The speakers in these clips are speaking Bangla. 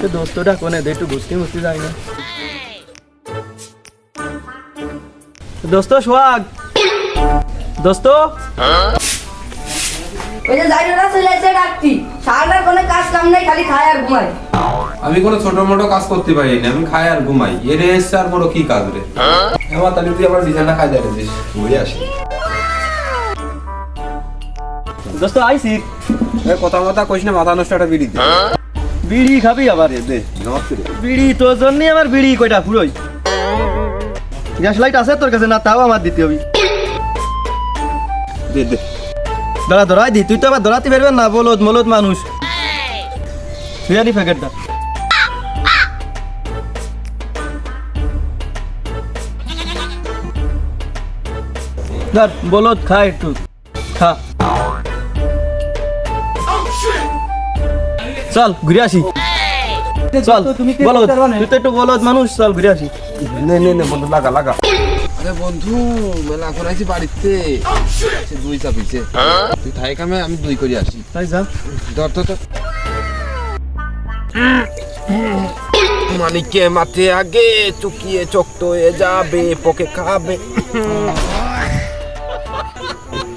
তো দোস্তটা কোনে দে একটু ঘুরতে ঘুরতে যাই না। দোস্ত সোহাগ। দোস্ত। ওই যে জাইরোরা চলে এসে ডাকতি সারাটার কোনো কাজ কাম নাই খালি খায় আর ঘুমায়। আমি কোনো ছোট মোটো কাজ করতে পারি না আমি খাই আর ঘুমাই। এর এসছে আর বড় কি কাজ রে? আমার তাহলে তুই আবার বিছানা খাই যাবে দিস ঘুরে আসি। দোস্ত আইসি। এ কথা মতা কইস না মাথা নষ্ট একটা বিড়ি দে বিড়ি খাবি আবার দে। বিড়ি তোর জন্য আমার বিড়ি কয়টা পুরোই গ্যাস লাইট আছে তোর কাছে না তাও আমার দিতে হবে। দে দে। দাঁড়া ধরাই দি। তুই তো আবার ধরাতে পারবেন না বলদ মলদ মানুষ। বিরিয়ানি প্যাকেটটা। ধর বলদ খা একটু। খা। চল ঘুরে আসি। চল বলদ তুই তো একটু বলদ মানুষ চল ঘুরে আসি। নে নে নে বন্ধু লাগা লাগা। আরে বন্ধু মেলা এখন আছি বাড়িতে। সে দুই চাপিছে। তুই থাই কামে আমি দুই করে আসি। তাই যা। ধর তো মানিকে মাঠে আগে চুকিয়ে চক্ত হয়ে যাবে পকে খাবে।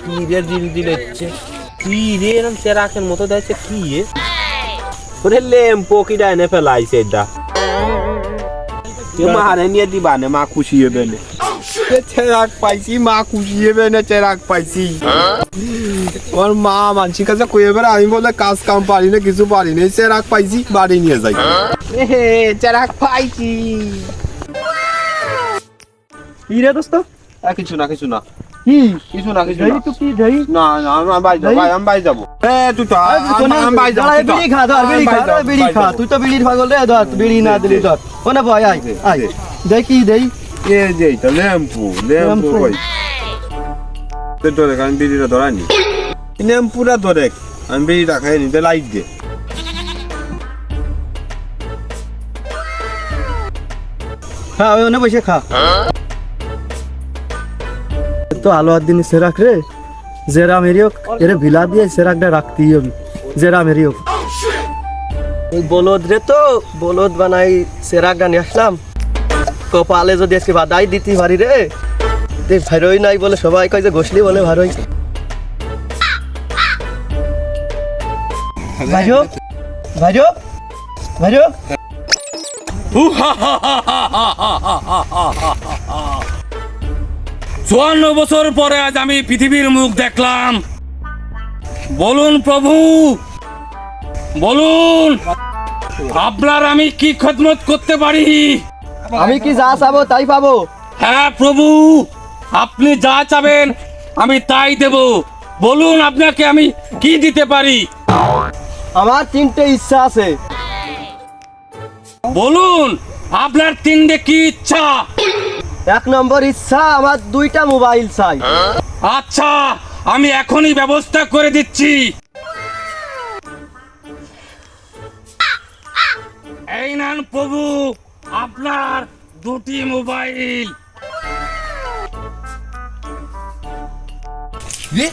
কি রে দিল দিলেচ্ছে কি রে এরম চেরাকের মতো দেখছে কি ওরে লেম্পো কি ডাইনে ফেলাইছে এটা মারে নিয়ে দিবা না মা খুশি হবে না চেরাক পাইছি মা খুশি হবে না চেরাক পাইছি আমার মা মানসির কাছে কয়ে বেড়া আমি বলে কাজ কাম পারি না কিছু পারি না চেরাক পাইছি বাড়ি নিয়ে যাই চেরাক পাইছি কি দোস্ত কিছু না কিছু না কি কিছু না কিছু না। তো কি ধরি। না না আমি বাই যাব আমি বাই যাব। এ তুই তো আরে তুই কোনে- আমি বাই যাব তুই বিড়ি খা, ধর, বিড়ি খা, ধর, বিড়ি খা। তুই তো বিড়ির পাগল রে, ধর, বিড়ি না দিলি ধর। ওনে ভয়, আয়, আয়। দেই কি, দেই? এ। কই? তে ধরে আমি বিড়িটা ধরানি লেম্পুরা ধরে আমি বিড়িটা খাই নিতে লাইট দে। খা, ওনে বসে খা। তো আলো আর দিন সেরাক রে জেরা মেরিও এরে ভিলা দিয়ে সেরাকটা রাখতেই হবে জেরা মেরিও ওই বলদ রে তো বলদ বানাই সেরাকটা নিয়ে আসলাম কপালে যদি আজকে বাদাই দিতে পারি রে তে ভারই নাই বলে সবাই কয় যে ঘষলি বলে ভারই ভাইজো ভাইজো ভাইজো চুয়ান্ন বছর পরে আজ আমি পৃথিবীর মুখ দেখলাম। বলুন প্রভু বলুন আপনার আমি কি খদমত করতে পারি? আমি কি যা চাবো তাই পাবো? হ্যাঁ প্রভু আপনি যা চাবেন আমি তাই দেব। বলুন আপনাকে আমি কি দিতে পারি? আমার তিনটে ইচ্ছা আছে। বলুন আপনার তিনটে কি ইচ্ছা? এক নম্বর ইচ্ছা আমার দুইটা মোবাইল চাই। আচ্ছা আমি এখনই ব্যবস্থা করে দিচ্ছি। এই নেন প্রভু আপনার দুটি মোবাইল। রে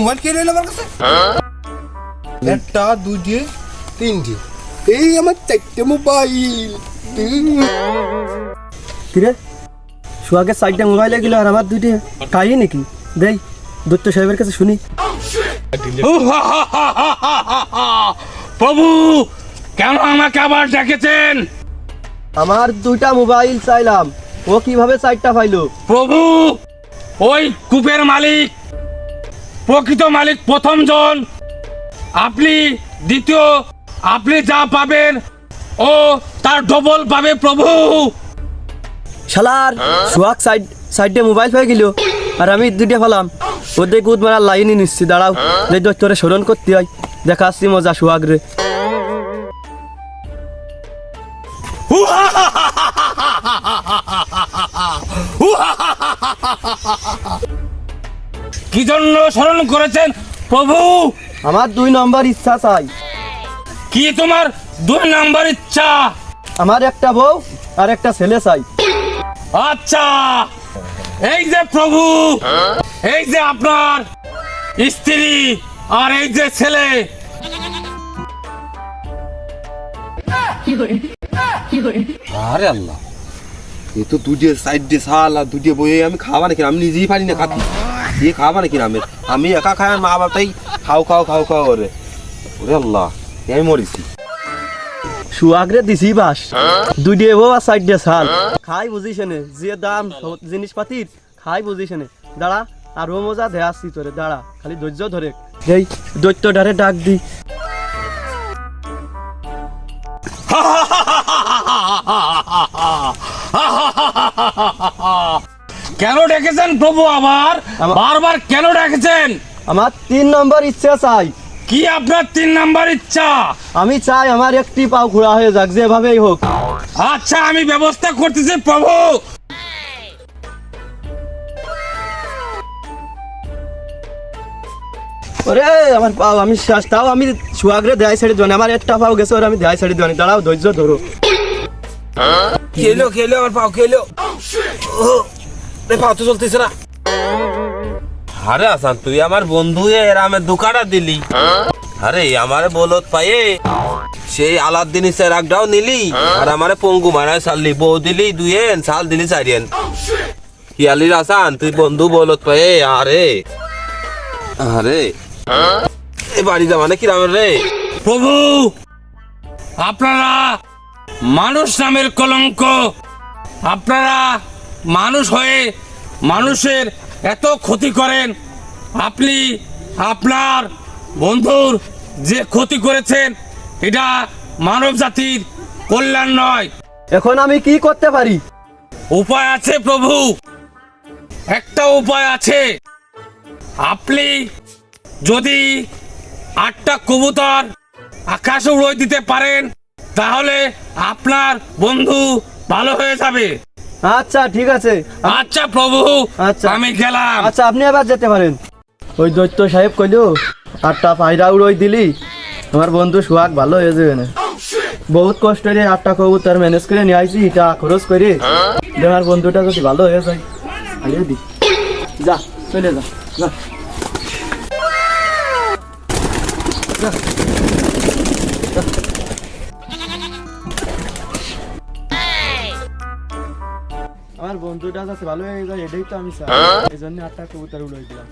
মোবাইল কে রইল আমার কাছে? একটা দুটি তিনটি। এই আমার চারটে মোবাইল। কিরে? সুয়াগের চারটা মোবাইল গেল আর আমার দুইটা কাই নাকি? দেই দত্ত সাহেবের কাছে শুনি। প্রভু কেন আমাকে আবার ডেকেছেন আমার দুইটা মোবাইল চাইলাম। ও কীভাবে চারটা পাইলো? প্রভু ওই কূপের মালিক প্রকৃত মালিক প্রথম জন। আপনি দ্বিতীয় আপনি যা পাবেন ও তার ডবল পাবে প্রভু। শালার সুয়াগ সাইড সাইডে মোবাইল পেয়ে গেল আর আমি দুইটা পেলাম ওদের কুদ মারার লাইনই নিচ্ছি দাঁড়াও। যে দত্তরে স্মরণ করতে হয়। দেখা আসছি মজা সুয়াগ রে। কি জন্য স্মরণ করেছেন প্রভু? আমার দুই নম্বর ইচ্ছা চাই। কি তোমার দুই নাম্বার ইচ্ছা? আমার একটা বউ আর একটা ছেলে চাই। আচ্ছা এই যে প্রভু, এই যে আপনার স্ত্রী আর এই যে ছেলে। আরে আল্লাহ, এ তো দুটে সাইড দিয়ে শাল আর দুটে বইয়ে আমি খাওয়া নাকি আমি নিজেই পারি না খাতি। দিয়ে খাওয়া নাকি আমি আমি একা খাই মা বাবাটাই খাও খাও খাও খাও করে। ওরে আল্লাহ আমি মরিছি। সুয়াগরে দিছি বাস। দুই আর সাইড শাল খাই বুঝিস নে যে দাম জিনিসপাতির খাই বুঝিস নে দাঁড়া আরও মজা দেয়া আসছি তোরে দাঁড়া খালি ধৈর্য ধরে। এই দৈত্যটারে ডাক দি। কেন ডেকেছেন প্রভু আবার? বারবার কেন ডেকেছেন? আমার তিন নম্বর ইচ্ছা চাই। কি আপনার তিন নাম্বার ইচ্ছা? আমি চাই আমার একটি পাও খোড়া হয়ে যাক যেভাবেই হোক। আচ্ছা আমি ব্যবস্থা করতেছি প্রভু! ওরে আমার পাও আমি শেষ তাও আমি সুয়াগরে দেয় সাইডে দেওয়ানি আমার একটা পাও গেছে ওর আমি দেয় সাইডে দেওয়ানি দাঁড়াও ধৈর্য ধরো। খেলো খেলো আমার পাও খেলো। পাও তো চলতেছে না। আরে আসান, তুই আমার বন্ধু এর আমার দোকানটা দিলি। আরে আমারে বলত পায়ে। সেই আলাদিন সেরাকটাও নিলি। আর আমারে পঙ্গু মারায় সাললি বউ দিলি দুইয়েন সাল দিলি চারিয়েন। হিয়ালির আসান, তুই বন্ধু বলত পায়ে, আরে। আরে। এই বাড়ি যা মানে কিরামের রে? প্রভু, আপনারা মানুষ নামের কলঙ্ক। আপনারা মানুষ হয়ে মানুষের এত ক্ষতি করেন। আপনি আপনার বন্ধুর যে ক্ষতি করেছেন এটা মানব জাতির কল্যাণ নয়। এখন আমি কি করতে পারি? উপায় আছে প্রভু। একটা উপায় আছে। আপনি যদি আটটা কবুতর আকাশে উড়ে দিতে পারেন তাহলে আপনার বন্ধু ভালো হয়ে যাবে। আচ্ছা ঠিক আছে। আচ্ছা প্রভু আচ্ছা। আমি গেলাম। আচ্ছা আপনি আবার যেতে পারেন। ওই দৈত্য সাহেব কইলো আটটা পায়রা উড়োই দিলি আমার বন্ধু সুহাগ ভালো হয়ে যাবে না। বহুত কষ্ট করে আটটা কবুতর ম্যানেজ করে নিয়ে আইছি এটা খরচ করে। আমার বন্ধুটা যদি ভালো হয়ে যায় দি। যা চলে যা। যা। বন্ধুটা যাতে ভালো হয়ে যায় এটাই তো আমি চাই। এই জন্য আটটা কবুতর উড়াই দিলাম।